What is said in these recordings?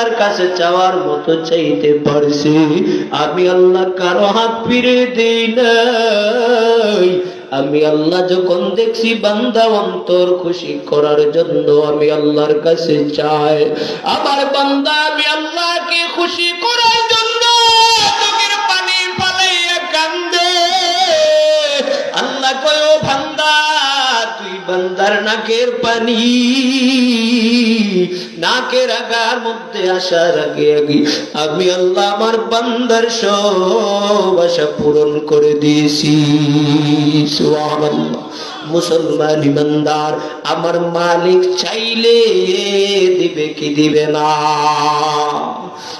তার কাছে চাওয়ার মতো চাইতে পারছি। আমি আল্লাহ কারও হাত ফিরে দিই নাই। আমি আল্লাহ যখন দেখছি বান্দা অন্তর খুশি করার জন্য আমি আল্লাহর কাছে চাই। আমার বান্দা, আমি আল্লাহকে খুশি করার জন্য বান্দার নাকের পানি, নাকের আগার মধ্যে আসার আগে আগে আমি আল্লাহ আমার বান্দার সব আশা পূরণ করে দিয়েছি। মুসলমান ইমানদার, আমার মালিক চাইলে দিবে কি দিবে না।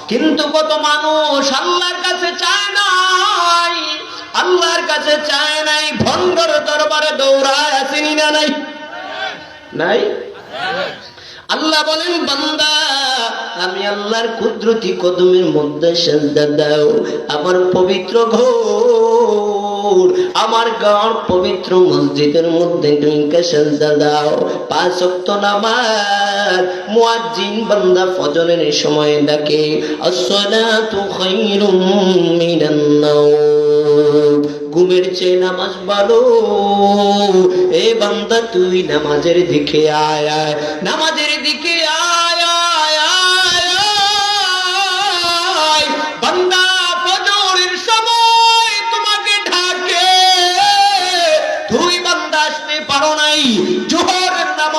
কিন্তু কত মানুষ আল্লাহর কাছে চায় নাই, আল্লাহর কাছে চায় নাই, ভণ্ডর দরবারে দৌড়ায় আসেনি না নাই? নাই? আল্লাহ বলেন, বান্দা, আমি আল্লাহর কুদরতি কদমের মধ্যে সেজদা দাও। আমার পবিত্র ঘর, আমার গাঁর পবিত্র মসজিদের মধ্যে তুমি সেজদা দাও। পাঁচ ওয়াক্ত নামাজ, মুয়াজ্জিন বান্দা ফজরের সময় ডাকে, আসসালাতু খায়রুম মিনান নাওম। ঘুমের চেয়ে নামাজ ভালো এ বান্দা, তুই নামাজের দিকে আয় আয়। নামাজের দিকে আয় আয় জোহরের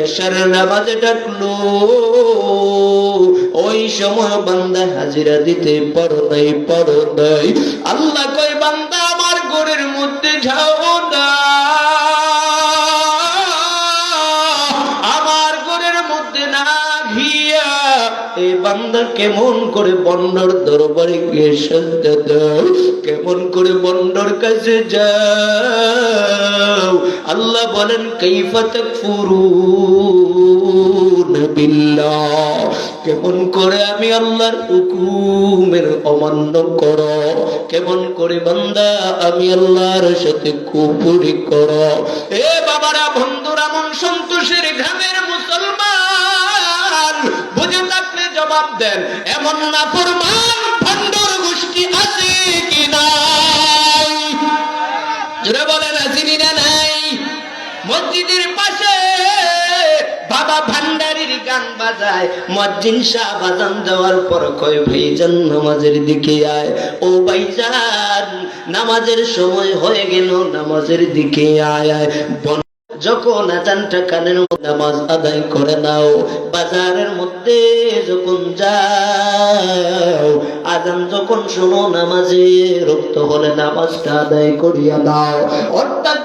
এশারের নামাজে ডাকলো ওই সময় বান্দা হাজিরা দিতে পারো নাই পারো নাই আল্লাহ কই বান্দা, আমার ঘরের মধ্যে যাও। এই বান্দা কেমন করে বন্ডর দরবারে গিয়ে দাও কেমন করে বন্ডর কাছে যাও? আল্লাহ বলেন তাকফুরুন বিল্লাহ। কেমন করে আমি আল্লাহর হুকুমের অমান্য কর? কেমন করে বান্দা আমি আল্লাহর সাথে কুপুরি কর? এ বাবারা, বন্ধুরা, মন সন্তোষের গ্রামের জবাব দেন, এমন না ফরমান ভণ্ডর গোষ্ঠী আছে কি নাই? জোরে বলেন আসিনি না নাই? মসজিদের পাশে বাবা ভান্ডারির গান বাজায় মজ্জিন শাহ বাজান দেওয়ার পর কয়, ভাইজান, নামাজের দিকে আয়। ও ভাইজান, নামাজের সময় হয়ে গেল, নামাজের দিকে আয় আয়। যখন আজানটা কানের নামাজ আদায় করে নাও, বাজারের মধ্যে যখন যাও, আজান যখন শোনো, নামাজে রক্ত হলে নামাজটা আদায় করিয়া দাও। অর্থাৎ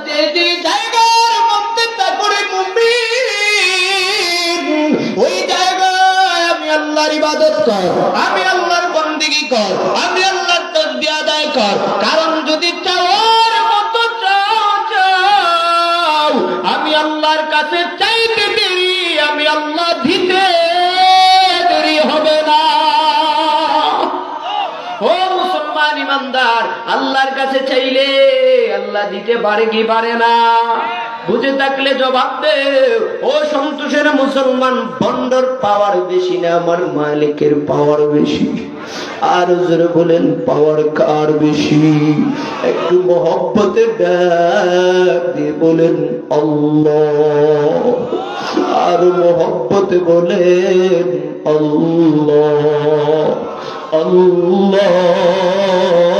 আমি আল্লাহর বন্দিগি কর, আমি আল্লাহর তসবিহ আদায় কর। কাছে চাইতে দেরি আমি আল্লাহ দিতে দেরি হবে না। ও মুসলমান ইমানদার, আল্লাহর কাছে চাইলে আল্লাহ দিতে পারে কি পারে না? বুঝে থাকলে জবাব দে। ও সন্তোষের মুসলমান, বন্ডর পাওয়ার বেশি না, আমার মালিকের পাওয়ার বেশি। আর জোরে বলেন পাওয়ার কার বেশি? একটু মহব্বতে ডাক দিয়ে বলেন আর মহব্বতে বলেন, আল্লাহ। আল্লাহ।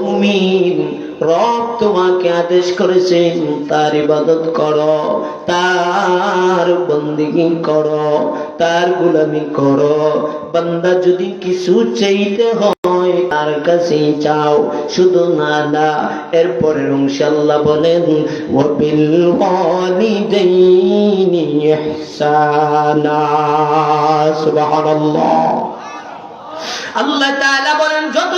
মুমিন রব তোমাকে আদেশ করেছেন, তার ইবাদত করো, তার বন্দিগি করো, তার গোলামি করো। বান্দা যদি কিছু চাইতে হয়, তার কাছেই চাও, শুধু না না। এরপরে ইনশাআল্লাহ বলেন, ওয়াবিল ওয়ালিদাইনি ইহসানা। সুবহানাল্লাহ। আল্লাহ তাআলা বলেন, যত